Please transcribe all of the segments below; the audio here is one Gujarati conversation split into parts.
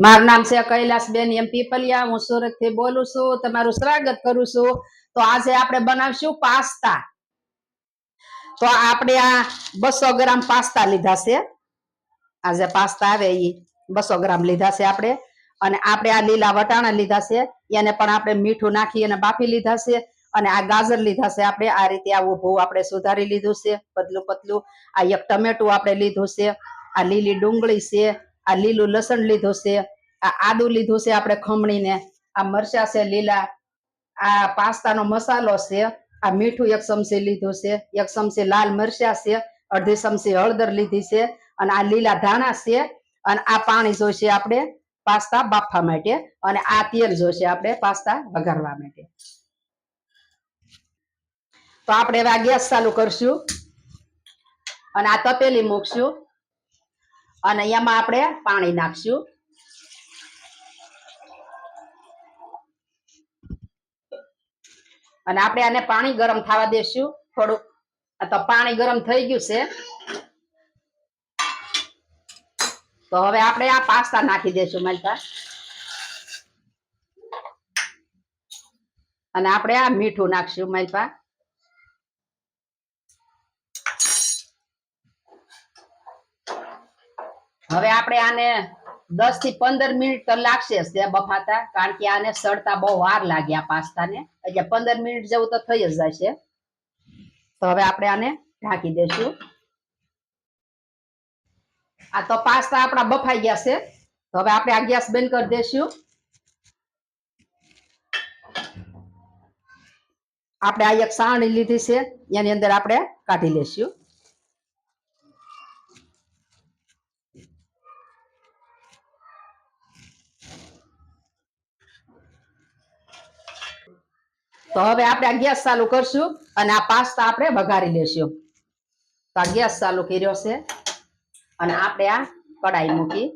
મારું નામ છે કૈલાસબેન એમ પીપલિયા. હું સુરતથી બોલું છું. તમારું સ્વાગત કરું છું. તો આજે આપણે બનાવશું પાસ્તા. તો આપણે આ બસો ગ્રામ પાસ્તા લીધા છે. આજે પાસ્તા આવે એ બસો ગ્રામ લીધા છે આપણે. અને આપણે આ લીલા વટાણા લીધા છે. એને પણ આપણે મીઠું નાખી અને બાફી લીધા છે. અને આ ગાજર લીધા છે આપણે. આ રીતે આ ભૂ આપણે સુધારી લીધું છે. પતલું પતલું. આ એક ટમેટું આપણે લીધું છે. આ લીલી ડુંગળી છે. આ લીલું લસણ લીધું છે, આ આદુ લીધું છે આપણે ખમણીને, આ મરચા છે લીલા, આ પાસ્તાનો મસાલો છે, આ મીઠું એક ચમચી લીધું છે, એક ચમચી લાલ મરચા છે, અડધી ચમચી હળદર લીધી છે અને આ લીલા ધાણા છે અને આ પાણી જોઈશે આપણે પાસ્તા બાફવા માટે અને આ તેલ જોઈશે આપણે પાસ્તા વઘારવા માટે. તો આપણે આ ગેસ ચાલુ કરશું અને આ તપેલી મૂકશું. અને એમાં આપણે પાણી નાખશું. અને આપણે આને પાણી ગરમ થવા દેશું થોડુંક. તો પાણી ગરમ થઈ ગયું છે. તો હવે આપણે આ પાસ્તા નાખી દેશું મલકા અને આપણે આ મીઠું નાખશું મલપા આપણે આને દસથી પંદર મિનિટ તો લાગશે સેબ બફાતા, કારણ કે આને સડતા બહુ વાર લાગે આ પાસ્તાને. એટલે પંદર મિનિટ જેવું તો થઈ જ જશે. તો હવે આપણે આને ઢાંકી દેશું આ તો પાસ્તા આપણા બફાઈ ગયા છે. તો હવે આપણે આ ગેસ બંધ કરી દેશું આપણે આ એક સાણી લીધી છે. એની અંદર આપણે કાઢી લેશું તો હવે આપણે આ ગેસ ચાલુ કરશું અને આ પાસ્તા આપણે વઘારી લેશું. તો આ ગેસ ચાલુ કર્યો છે અને આપણે આ કડાઈ મૂકી.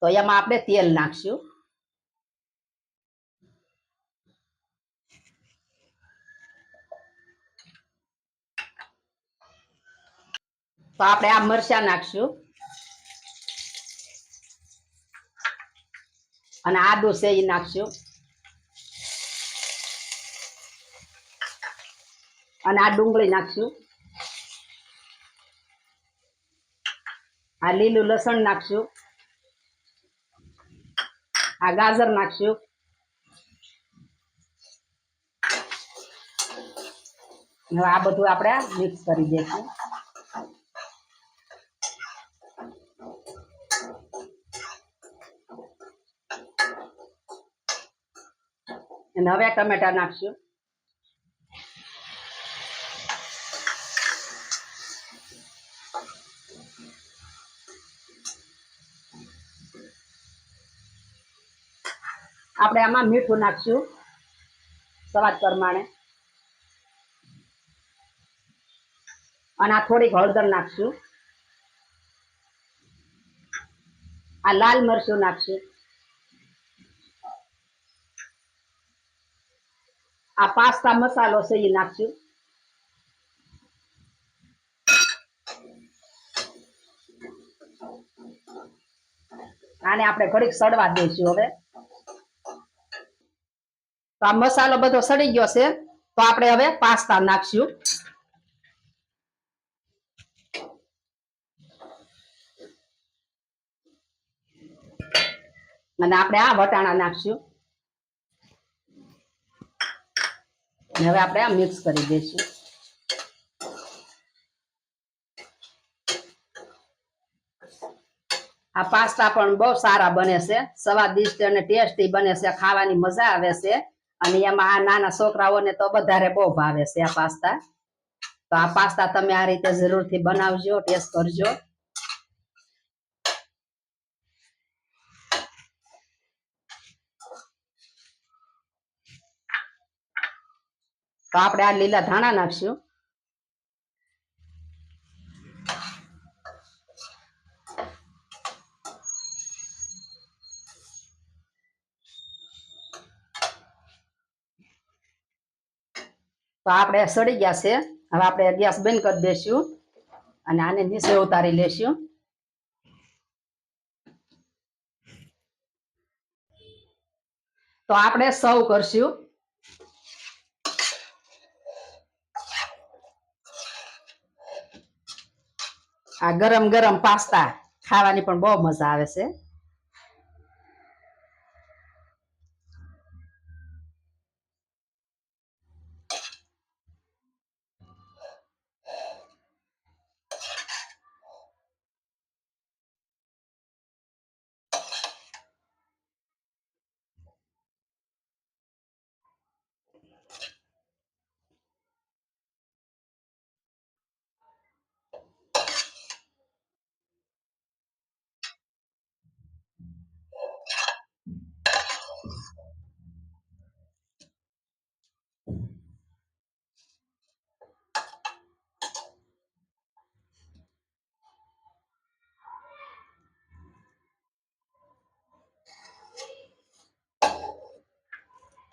તો એમાં આપણે તેલ નાખશું. તો આપણે આ મરચા નાખશું. અને આદુ છે એ નાખશું. અને આ ડુંગળી નાખશું. આ લીલું લસણ નાખશું. આ ગાજર નાખશું. આ બધું આપણે મિક્સ કરી દઈશું અને હવે ટમેટા નાખશું. આપણે આમાં મીઠું નાખશું સ્વાદ પ્રમાણે. અને આ થોડીક હળદર નાખશું. આ લાલ મરચું નાખશું. આ પાસ્તા મસાલો છે એ નાખશું. આને આપણે ઘડીક સડવા દઈશું હવે. આ મસાલો બધો સડી ગયો છે. તો આપણે હવે પાસ્તા નાખશું. અને આપણે આ વટાણા નાખશું. હવે આપણે આ મિક્સ કરી દઈશું. આ પાસ્તા પણ બહુ સારા બને છે. સ્વાદિષ્ટ અને ટેસ્ટી બને છે. ખાવાની મજા આવે છે. અને એમાં આ નાના છોકરાઓને તો વધારે બહુ ભાવે છે આ પાસ્તા. તો આ પાસ્તા તમે આ રીતે જરૂરથી બનાવજો, ટેસ્ટ કરજો. તો આપણે આ લીલા ધાણા નાખશું. તો આપણે સડી ગયા છે. હવે આપણે ગેસ બંધ કરી દઈશું અને આને નીચે ઉતારી લેશું તો આપણે સર્વ કરશું. આ ગરમ ગરમ પાસ્તા ખાવાની પણ બહુ મજા આવે છે.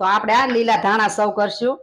તો આપણે આ લીલા ધાણા સૌ કરશું.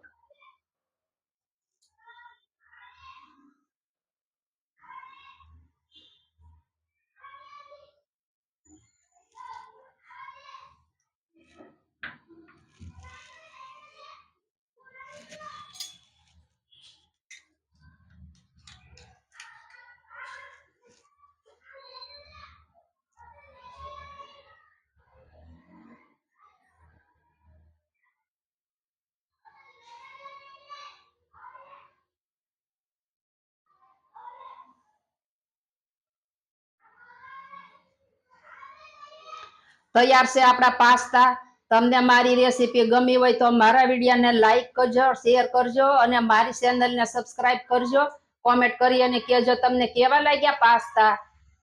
તૈયાર છે આપણા પાસ્તા. તમને મારી રેસીપી ગમી હોય તો મારા વિડીયોને લાઈક કરજો શેર કરજો અને મારી ચેનલને સબસ્ક્રાઇબ કરજો. કોમેન્ટ કરી અને કહેજો તમને કેવા લાગ્યા પાસ્તા.